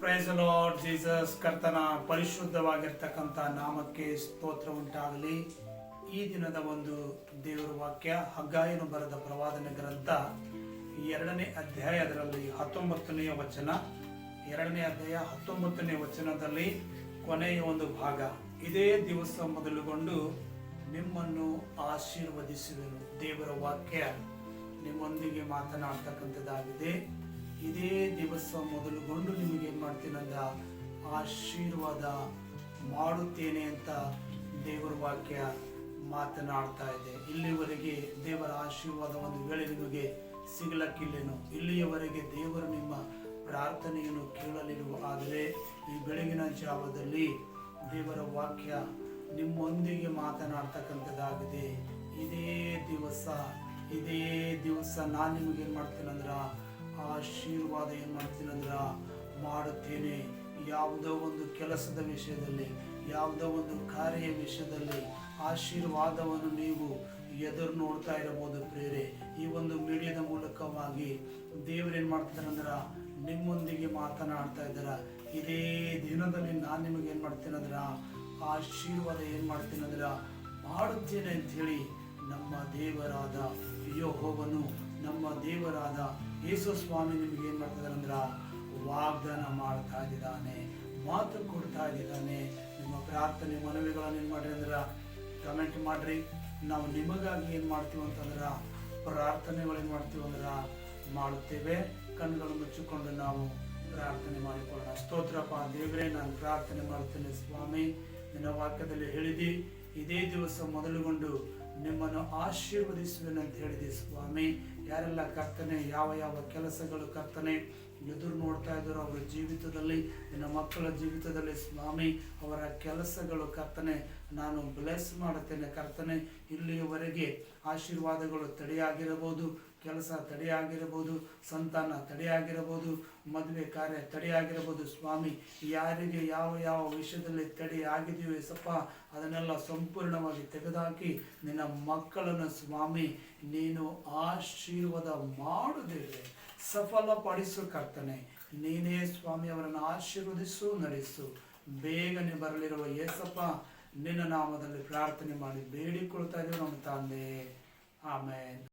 Price lord Jesus ಕರ್ತನ ಪರಿಶುದ್ಧವಾಗಿರ್ತಕ್ಕಂಥ ನಾಮಕ್ಕೆ ಸ್ತೋತ್ರ ಉಂಟಾಗಲಿ. ಈ ದಿನದ ಒಂದು ದೇವರ ವಾಕ್ಯ, ಹಗ್ಗಾಯನು ಬರೆದ ಪ್ರವಾದನ ಗ್ರಂಥ, ಎರಡನೇ ಅಧ್ಯಾಯ ಅದರಲ್ಲಿ ಹತ್ತೊಂಬತ್ತನೆಯ ವಚನ. ಎರಡನೇ ಅಧ್ಯಾಯ ಹತ್ತೊಂಬತ್ತನೇ ವಚನದಲ್ಲಿ ಕೊನೆಯ ಒಂದು ಭಾಗ. ಇದೇ ದಿವಸ ಮೊದಲುಗೊಂಡು ನಿಮ್ಮನ್ನು ಆಶೀರ್ವದಿಸುವೆನು. ದೇವರ ವಾಕ್ಯ ನಿಮ್ಮೊಂದಿಗೆ ಮಾತನಾಡ್ತಕ್ಕಂಥದ್ದಾಗಿದೆ. ಇದೇ ದಿವಸ ಮೊದಲುಗೊಂಡು ನಿಮಗೆ ಏನು ಮಾಡ್ತೀನಂದ ಆಶೀರ್ವಾದ ಮಾಡುತ್ತೇನೆ ಅಂತ ದೇವರ ವಾಕ್ಯ ಮಾತನಾಡ್ತಾ ಇದೆ ಇಲ್ಲಿವರೆಗೆ ದೇವರ ಆಶೀರ್ವಾದ ಒಂದು ವೇಳೆ ನಿಮಗೆ ಸಿಗಲಕ್ಕಿಲ್ಲೇನು? ಇಲ್ಲಿಯವರೆಗೆ ದೇವರು ನಿಮ್ಮ ಪ್ರಾರ್ಥನೆಯನ್ನು ಕೇಳಲಿರುವ ಆದರೆ ಈ ಬೆಳಗಿನ ಜಾವದಲ್ಲಿ ದೇವರ ವಾಕ್ಯ ನಿಮ್ಮೊಂದಿಗೆ ಮಾತನಾಡ್ತಕ್ಕಂಥದ್ದಾಗಿದೆ. ಇದೇ ದಿವಸ ಇದೇ ದಿವಸ ನಾನು ನಿಮಗೇನು ಮಾಡ್ತೇನೆ ಮಾಡ್ತೇನಂದ್ರ ಆಶೀರ್ವಾದ ಏನು ಮಾಡ್ತೀನಂದ್ರ ಮಾಡುತ್ತೇನೆ. ಯಾವುದೋ ಒಂದು ಕೆಲಸದ ವಿಷಯದಲ್ಲಿ, ಯಾವುದೋ ಒಂದು ಕಾರ್ಯ ವಿಷಯದಲ್ಲಿ ಆಶೀರ್ವಾದವನ್ನು ನೀವು ಎದುರು ನೋಡ್ತಾ ಇರಬಹುದು ಪ್ರೇರೆ ಈ ಒಂದು ಮೀಡಿಯಾದ ಮೂಲಕವಾಗಿ ಏನು ಮಾಡ್ತಾರಂದ್ರ ನಿಮ್ಮೊಂದಿಗೆ ಮಾತನಾಡ್ತಾ ಇದ್ದಾರೆ. ಇದೇ ದಿನದಲ್ಲಿ ನಾನು ನಿಮಗೆ ಏನು ಮಾಡ್ತೀನಂದ್ರೆ, ಆಶೀರ್ವಾದ ಏನು ಮಾಡ್ತೀನಂದ್ರೆ, ಮಾಡುತ್ತೇನೆ ಅಂತ ಹೇಳಿ ನಮ್ಮ ದೇವರಾದ ನಮ್ಮ ದೇವರಾದ ಯೇಸು ಸ್ವಾಮಿ ನಿಮಗೆ ಏನು ಮಾಡ್ತಿದ್ದಾರೆ ಅಂದ್ರ ವಾಗ್ದಾನ ಮಾಡ್ತಾ ಇದ್ದಾನೆ, ಮಾತು ಕೊಡ್ತಾ ಇದ್ದಾನೆ. ನಿಮ್ಮ ಪ್ರಾರ್ಥನೆ ಮನವಿಗಳನ್ನು ಏನು ಮಾಡ್ರಿ ಅಂದ್ರೆ ಕಮೆಂಟ್ ಮಾಡ್ರಿ. ನಾವು ನಿಮಗಾಗಿ ಏನು ಮಾಡ್ತೀವಿ ಅಂತಂದ್ರೆ ಪ್ರಾರ್ಥನೆಗಳು ಏನು ಮಾಡ್ತೀವಿ ಅಂದ್ರ ಮಾಡುತ್ತೇವೆ. ಕಣ್ಣುಗಳು ಮುಚ್ಚಿಕೊಂಡು ನಾವು ಪ್ರಾರ್ಥನೆ ಮಾಡಿಕೊಳ್ಳೋಣ. ಸ್ತೋತ್ರಪ್ಪ ದೇವರೇ, ನಾನು ಪ್ರಾರ್ಥನೆ ಮಾಡ್ತೇನೆ ಸ್ವಾಮಿ. ನಿನ್ನ ವಾಕ್ಯದಲ್ಲಿ ಹೇಳಿದಿ, ಇದೇ ದಿವಸ ಮೊದಲುಗೊಂಡು ನಿಮ್ಮನ್ನು ಆಶೀರ್ವದಿಸುವೆನಂತ ಹೇಳಿದೆ ಸ್ವಾಮಿ. ಯಾರೆಲ್ಲ ಕರ್ತನೆ, ಯಾವ ಯಾವ ಕೆಲಸಗಳು ಕರ್ತನೆ ಎದುರು ನೋಡ್ತಾ ಇದ್ದರು ಅವರ ಜೀವಿತದಲ್ಲಿ, ನಿನ್ನ ಮಕ್ಕಳ ಜೀವಿತದಲ್ಲಿ ಸ್ವಾಮಿ, ಅವರ ಕೆಲಸಗಳು ಕರ್ತನೆ. ನಾನು ಬ್ಲೆಸ್ ಮಾಡುತ್ತೇನೆ ಕರ್ತನೆ. ಇಲ್ಲಿಯವರೆಗೆ ಆಶೀರ್ವಾದಗಳು ತಡೆಯಾಗಿರಬಹುದು. ಕೆಲಸ ತಡೆಯಾಗಿರಬಹುದು, ಸಂತಾನ ತಡೆಯಾಗಿರಬಹುದು, ಮದುವೆ ಕಾರ್ಯ ತಡೆಯಾಗಿರಬಹುದು. ಸ್ವಾಮಿ, ಯಾರಿಗೆ ಯಾವ ಯಾವ ವಿಷಯದಲ್ಲಿ ತಡೆ ಆಗಿದೆಯೋ ಸಪ್ಪ ಅದನ್ನೆಲ್ಲ ಸಂಪೂರ್ಣವಾಗಿ ತೆಗೆದುಹಾಕಿ ನಿನ್ನ ಮಕ್ಕಳನ್ನು ಸ್ವಾಮಿ, ನೀನು ಆಶೀರ್ವಾದ ಮಾಡುದೇವೆ ಕರ್ತನೆ. ನೀನೇ ಸ್ವಾಮಿ ಅವರನ್ನು ಆಶೀರ್ವದಿಸು, ನಡೆಸು. ಬೇಗನೆ ಬರಲಿರುವ ಏಸಪ್ಪ ನಿನ್ನ ನಾಮದಲ್ಲಿ ಪ್ರಾರ್ಥನೆ ಮಾಡಿ ಬೇಡಿಕೊಳ್ತಾ ಇದ್ದೀವಿ ನಮ್ಮ ತಂದೆ. ಆಮೇಲೆ